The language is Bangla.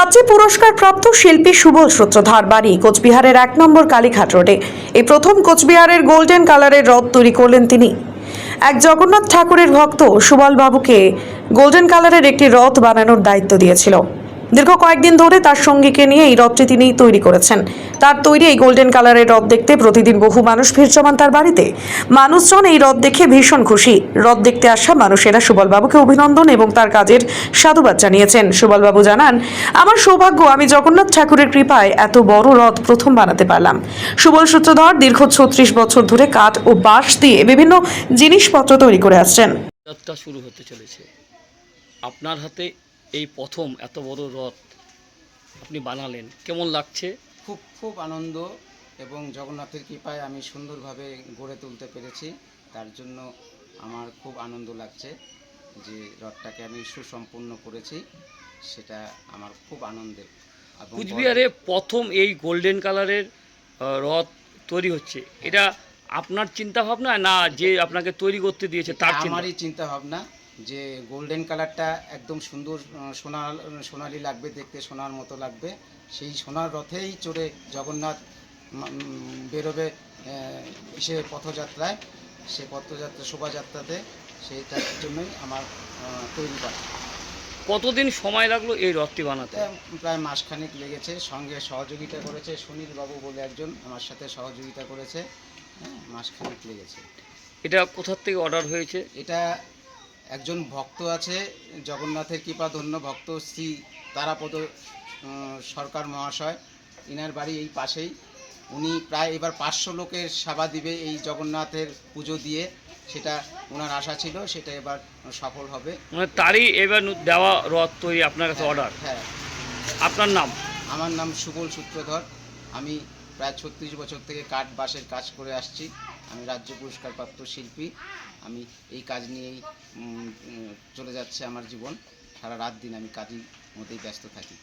রাজ্যে পুরস্কার প্রাপ্ত শিল্পী সুবল সূত্রধার, বাড়ি কোচবিহারের এক নম্বর কালীঘাট রোডে। এই প্রথম কোচবিহারের গোল্ডেন কালারের রথ তৈরি করলেন তিনি। এক জগন্নাথ ঠাকুরের ভক্ত সুবল বাবুকে গোল্ডেন কালারের একটি রথ বানানোর দায়িত্ব দিয়েছিল। দীর্ঘ কয়েকদিন ধরে তার সঙ্গীকে নিয়ে এই রথটি তিনি তৈরি করেছেন। তার তৈরি এই গোল্ডেন কালারের রথ দেখতে প্রতিদিন বহু মানুষ ভিড় জমান তার বাড়িতে। মানুষজন এই রথ দেখে ভীষণ খুশি। রথ দেখতে আসা মানুষেরা সুবলবাবুকে অভিনন্দন এবং তার কাজের সাধুবাদ জানিয়েছেন। সুবলবাবু জানান, আমার সৌভাগ্য, আমি জগন্নাথ ঠাকুরের কৃপায় এত বড় রথ প্রথম বানাতে পারলাম। সুবল সূত্রধর দীর্ঘ ছত্রিশ বছর ধরে কাঠ ও বাঁশ দিয়ে বিভিন্ন জিনিসপত্র তৈরি করে আসছেন। যাত্রা শুরু হতে চলেছে। আপনার হাতে এই প্রথম এত বড় রথ আপনি বানালেন। কেমন লাগছে? খুব খুব আনন্দ এবং জগন্নাথের কৃপায় আমি সুন্দরভাবে গড়ে তুলতে পেরেছি। তার জন্য আমার খুব আনন্দ লাগছে যে রথটাকে আমি সুসম্পূর্ণ করেছি। সেটা আমার খুব আনন্দের কুচবিহারে প্রথম এই গোল্ডেন কালারের রথ তৈরি হচ্ছে। এটা আপনার চিন্তা ভাবনা না যে আপনাকে তৈরি করতে দিয়েছে? তার আমারই চিন্তা? ভাবনা যে গোল্ডেন কালারটা একদম সুন্দর আহ, সোনা সোনালি লাগবে দেখতে সোনার মতো লাগবে। সেই সোনার রথেই চড়ে জগন্নাথ বেরোবে সে পথযাত্রায়। সে পথযাত্রা শোভাযাত্রাতে সেইটার জন্যই আমার তৈরি করা কতদিন সময় লাগল এই রথটি বানাতে? প্রায় মাসখানেক লেগেছে। সঙ্গে সহযোগিতা করেছে সুনীল বাবু বলে একজন আমার সাথে সহযোগিতা করেছে। হ্যাঁ মাসখানেক লেগেছে। এটা কোথার থেকে অর্ডার হয়েছে? এটা একজন ভক্ত আছে জগন্নাথের কৃপাধন্য ভক্ত শ্রী তারাপদ সরকার মহাশয়। ইনার বাড়ি এই পাশেই। উনি প্রায় এবার পাঁচশো লোকের সেবা দিবে এই জগন্নাথের পুজো দিয়ে। সেটা ওনার আশা ছিল সেটা এবার সফল হবে। মানে তারই এবার দেওয়া রথ তৈরি আপনার কাছে অর্ডার হ্যাঁ। আপনার নাম? আমার নাম সুবল সূত্রধর। আমি প্রায় ছত্রিশ বছর থেকে কাঠ বাঁশের কাজ করে আসছি। আমি রাজ্য পুরস্কারপ্রাপ্ত শিল্পী। আমি এই কাজ নিয়েই চলে যাচ্ছে আমার জীবন। সারা রাত দিন আমি কাজের মধ্যেই ব্যস্ত থাকি।